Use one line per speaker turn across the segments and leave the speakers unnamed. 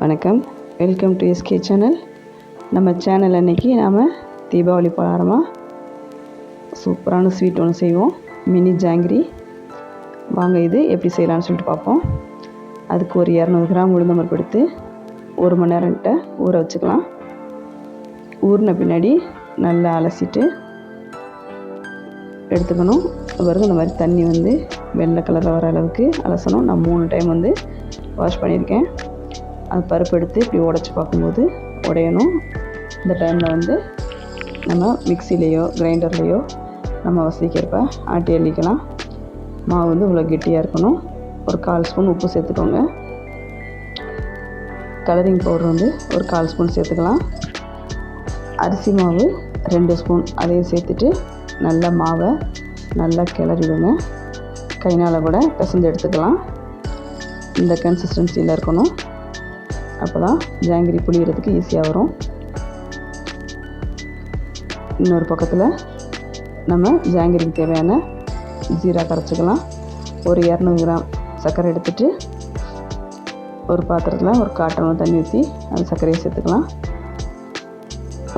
வணக்கம். Welcome to SK channel நம்ம channel அன்னைக்கு நாம் தீபாவளி பலகாரமாக சூப்பரான ஸ்வீட் ஒன்று செய்வோம். மினி ஜாங்கிரி வாங்க இது எப்படி செய்யலாம்னு சொல்லிட்டு பார்ப்போம். அதுக்கு ஒரு இரநூறு கிராம் உளுந்தம்பருப்பு எடுத்து ஒரு மணி நேரம்கிட்ட ஊற வச்சுக்கலாம். ஊறின பின்னாடி நல்லா அலசிட்டு எடுத்துக்கணும். பிறகு இந்த மாதிரி தண்ணி வந்து வெள்ளை கலரில் வர அளவுக்கு அலசணும். நான் மூணு டைம் வந்து வாஷ் பண்ணியிருக்கேன். அது பருப்பு எடுத்து இப்படி உடச்சி பார்க்கும்போது உடையணும். இந்த டைமில் வந்து நம்ம மிக்சிலேயோ கிரைண்டர்லேயோ நம்ம வசதிக்கிறப்ப ஆட்டி அள்ளிக்கலாம். மாவு வந்து இவ்வளோ கெட்டியாக இருக்கணும். ஒரு கால் ஸ்பூன் உப்பு சேர்த்துக்கோங்க. கலரிங் பவுடர் வந்து ஒரு கால் ஸ்பூன் சேர்த்துக்கலாம். அரிசி மாவு ரெண்டு ஸ்பூன் அதையும் சேர்த்துட்டு நல்லா மாவை நல்லா கிளறிடுங்க. கைனால் கூட பிசைஞ்சு எடுத்துக்கலாம். இந்த கன்சிஸ்டன்சியில் இருக்கணும். அப்போ தான் ஜாங்கிரி புளியறதுக்கு ஈஸியாக வரும். இன்னொரு பக்கத்தில் நம்ம ஜாங்கிரிக்கு தேவையான ஜீரா கரைச்சிக்கலாம். ஒரு இரநூறு கிராம் சர்க்கரை எடுத்துகிட்டு ஒரு பாத்திரத்தில் ஒரு காட்டணும் தண்ணி ஊற்றி அந்த சர்க்கரையை சேர்த்துக்கலாம்.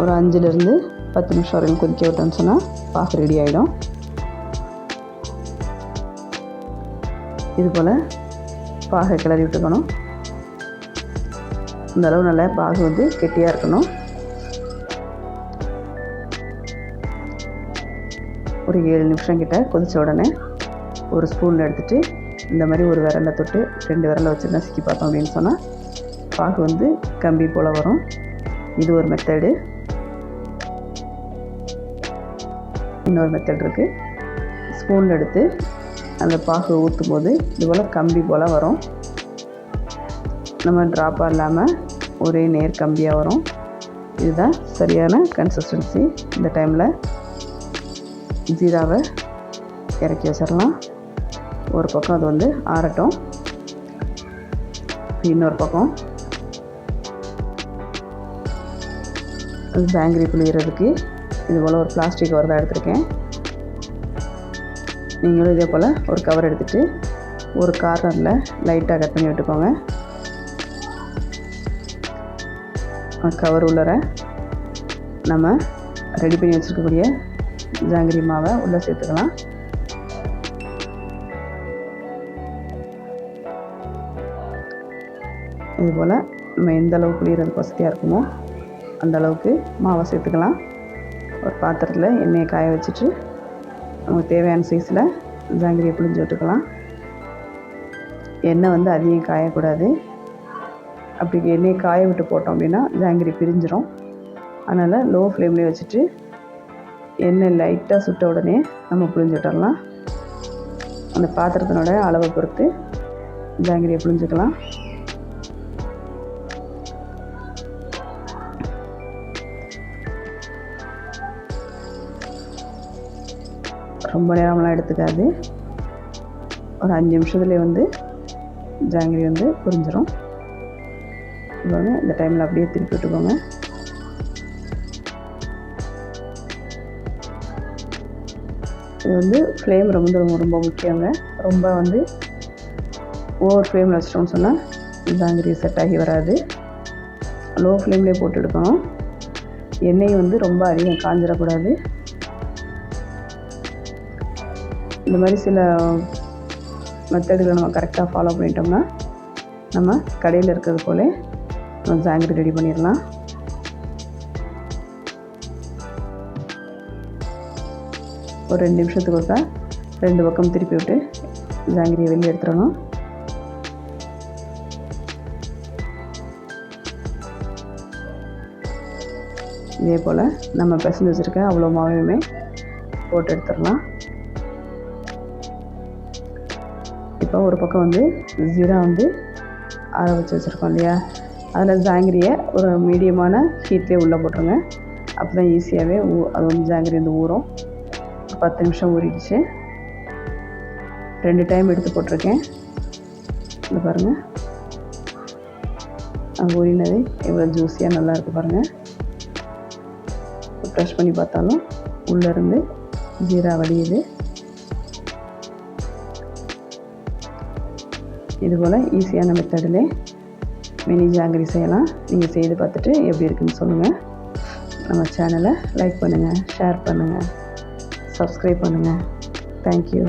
ஒரு அஞ்சுலேருந்து பத்து நிமிஷம் வரையும் கொதிக்க விட்டோம்னு சொன்னால் பாகு ரெடி ஆகிடும் இது போல் பாகை கிளறி விட்டுக்கணும். அந்தளவு நல்லா பாகு வந்து கெட்டியாக இருக்கணும். ஒரு ஏழு நிமிஷம் கிட்ட கொதித்த உடனே ஒரு ஸ்பூனில் எடுத்துகிட்டு இந்த மாதிரி ஒரு விரலை தொட்டு ரெண்டு விரலை வச்சு நசுக்கி பார்த்தோம் அப்படின்னு சொன்னால் பாகு வந்து கம்பி போல் வரும். இது ஒரு மெத்தடு இன்னொரு மெத்தட் இருக்குது ஸ்பூனில் எடுத்து அந்த பாகு ஊற்றும் போது இது போல் கம்பி போல் வரும். நம்ம ட்ராப்பாக இல்லாமல் ஒரே நேர் கம்பியாக வரும். இதுதான் சரியான கன்சிஸ்டன்சி இந்த டைமில் ஜீராவை இறக்கி வச்சிடலாம். ஒரு பக்கம் அது வந்து ஆறட்டும். இன்னொரு பக்கம் ஜாங்கிரி புளியறதுக்கு இது போல் ஒரு பிளாஸ்டிக் கவர் தான் எடுத்திருக்கேன். நீங்களும் இதே போல் ஒரு கவர் எடுத்துகிட்டு ஒரு கார்னரில் லைட்டாக கட் பண்ணி விட்டுக்கோங்க. கவர் உள்ளர நம்ம ரெடி பண்ணி வச்சுருக்கக்கூடிய ஜாங்கிரி மாவை உள்ளே சேர்த்துக்கலாம். இதுபோல் நம்ம எந்த அளவுக்கு புளியறதுக்கு வசதியாக இருக்குமோ அந்த அளவுக்கு மாவை சேர்த்துக்கலாம். ஒரு பாத்திரத்தில் எண்ணெயை காய வச்சுட்டு நமக்கு தேவையான சைஸில் ஜாங்கிரியை புளிஞ்சு விட்டுக்கலாம். எண்ணெய் வந்து அதிகம் காயக்கூடாது. அப்படி எண்ணெயை காய விட்டு போட்டோம் அப்படின்னா ஜாங்கிரி பிரிஞ்சிடும் அதனால் லோ ஃப்ளேம்லேயே வச்சுட்டு எண்ணெய் லைட்டாக சுட்ட உடனே நம்ம புளிஞ்சு விட்டுடலாம் அந்த பாத்திரத்தினோட அளவை பொறுத்து ஜாங்கிரியை புழிஞ்சுக்கலாம். ரொம்ப நேரம்லாம் எடுத்துக்காது. ஒரு அஞ்சு நிமிஷத்துலேயே வந்து ஜாங்கிரி வந்து புரிஞ்சிடும் இவ்வளோ இந்த டைமில் அப்படியே திருப்பி விட்டுக்கோங்க. இது வந்து ஃப்ளேம் ரொம்ப ரொம்ப ரொம்ப முக்கியங்க. ரொம்ப வந்து ஓவர் ஃப்ளேமில் வச்சிட்டோம்னு சொன்னால் ஜாங்கிரி செட் ஆகி வராது. லோ ஃப்ளேம்லேயே போட்டு எடுக்கணும். எண்ணெய் வந்து ரொம்ப அதிகம் காஞ்சிடக்கூடாது. இந்த மாதிரி சில மெத்தடுகளை நம்ம கரெக்டாக ஃபாலோ பண்ணிட்டோம்னா நம்ம கடையில் இருக்கிறது போல ஜாங்கிரி ரெடி பண்ணிடலாம். ஒரு ரெண்டு நிமிஷத்துக்கு ஒருக்கா ரெண்டு பக்கம் திருப்பி விட்டு ஜாங்கிரியை வெளியே எடுத்துடணும். இதே போல் நம்ம பிசைஞ்சு வச்சுருக்க அவ்வளோ மாவையுமே போட்டு எடுத்துடலாம். இப்போ ஒரு பக்கம் வந்து ஜீரா வந்து ஆற வச்சு வச்சுருக்கோம் இல்லையா? அதில் ஜாங்கிரியை ஒரு மீடியமான ஹீட்லேயே உள்ளே போட்டுருங்க. அப்போ தான் ஈஸியாகவே ஊ அது வந்து ஜாங்கிரி வந்து ஊறும். பத்து நிமிஷம் ஊறிடுச்சு. ரெண்டு டைம் எடுத்து போட்டிருக்கேன். இந்த பாருங்கள் அங்கே ஊறினது எவ்வளோ ஜூஸியாக நல்லா இருக்குது பாருங்கள் ப்ரெஷ் பண்ணி பார்த்தாலும் உள்ளேருந்து ஜீரா வடியுது. இதுபோல் ஈஸியான மெத்தடில் மினி ஜாங்கிரி செய்யலாம். நீங்கள் செய்து பார்த்துட்டு எப்படி இருக்குன்னு சொல்லுங்கள் நம்ம சேனலை லைக் பண்ணுங்கள் ஷேர் பண்ணுங்கள் சப்ஸ்கிரைப் பண்ணுங்கள் தேங்க்யூ